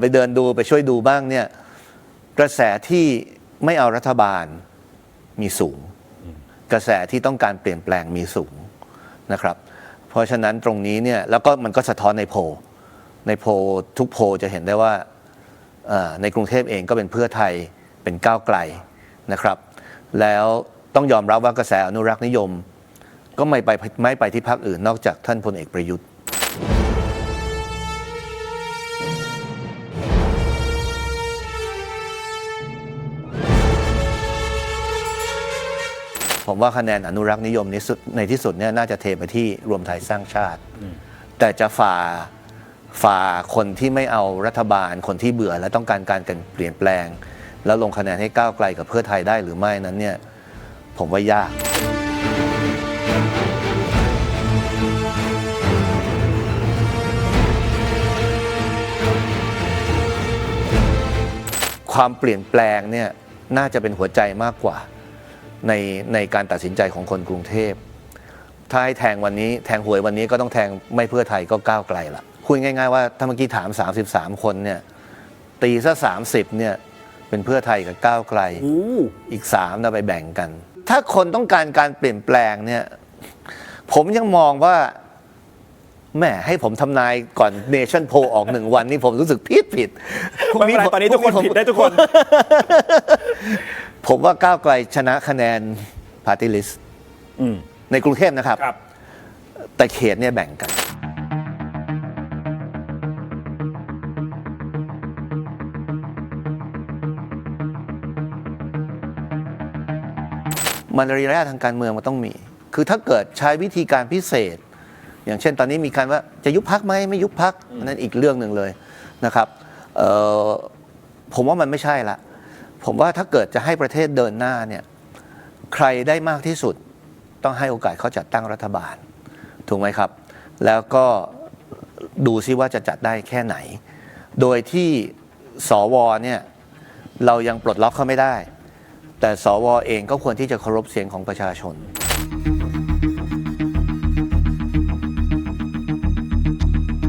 ไปเดินดูไปช่วยดูบ้างเนี่ยกระแสที่ไม่เอารัฐบาลมีสูง กระแสที่ต้องการเปลี่ยนแปลงมีสูงนะครับ เพราะฉะนั้นตรงนี้เนี่ยแล้วก็มันก็สะท้อนในโพในโพทุกโพจะเห็นได้ว่าในกรุงเทพเองก็เป็นเพื่อไทยเป็นก้าวไกลนะครับ แล้วต้องยอมรับว่ากระแสอนุรักษ์นิยม ก็ไม่ไปไม่ไปที่พรรคอื่นนอกจากท่านพลเอกประยุทธ์ ผมว่าคะแนนอนุรักษ์นิยมนี้สุดในที่สุดเนี่ยน่าจะเทไปที่รวมไทยสร้างชาติ แต่จะฝ่าฝ่าคนที่ไม่เอารัฐบาลคนที่เบื่อและต้องการการเปลี่ยนแปลง แล้วลงคะแนนให้ก้าวไกลกับเพื่อไทยได้หรือไม่นั้นเนี่ยผมว่ายากความเปลี่ยนแปลงเนี่ยน่าจะเป็นหัวใจมากกว่า ในในการตัดสินใจของคนกรุงเทพถ้าให้แทงวันนี้แทงหวยวันนี้ก็ต้องแทงไม่เพื่อไทยก็ก้าวไกลละคุยง่าย ๆ ว่าถ้าเมื่อกี้ถาม 33 คนเนี่ยตีซะ30เนี่ยเป็นเพื่อไทยกับก้าวไกลอีก3นะไปแบ่งกัน ถ้าคนต้องการการเปลี่ยนแปลงเนี่ยผมยังมองว่าแหม่ให้ผมทำนายก่อนเนชั่นโพออกหนึ่งวันนี่ผมรู้สึกผิดผิดพรุ่งไม่เป็นไรผมตอนนี้ทุกคนพรุ่งผิดได้ทุกคน ผมว่าก้าวไกลชนะคะแนนพาร์ตี้ลิสต์อืมในกรุงเทพนะครับ ครับ แต่เขตเนี่ยแบ่งกัน มันระยะทางการเมืองมันต้องมี คือถ้าเกิดใช้วิธีการพิเศษ อย่างเช่นตอนนี้มีการว่าจะยุบพักไหมไม่ยุบพักอันนั้นอีกเรื่องหนึ่งเลยนะครับเอ่อผมว่ามันไม่ใช่ละ ผมว่าถ้าเกิดจะให้ประเทศเดินหน้าเนี่ยใครได้มากที่สุดต้องให้โอกาสเขาจัดตั้งรัฐบาล ถูกไหมครับ แล้วก็ดูซิว่าจะจัดได้แค่ไหน โดยที่สวเนี่ยเรายังปลดล็อกเขาไม่ได้ แต่สวเองก็ควรที่จะเคารพเสียงของประชาชน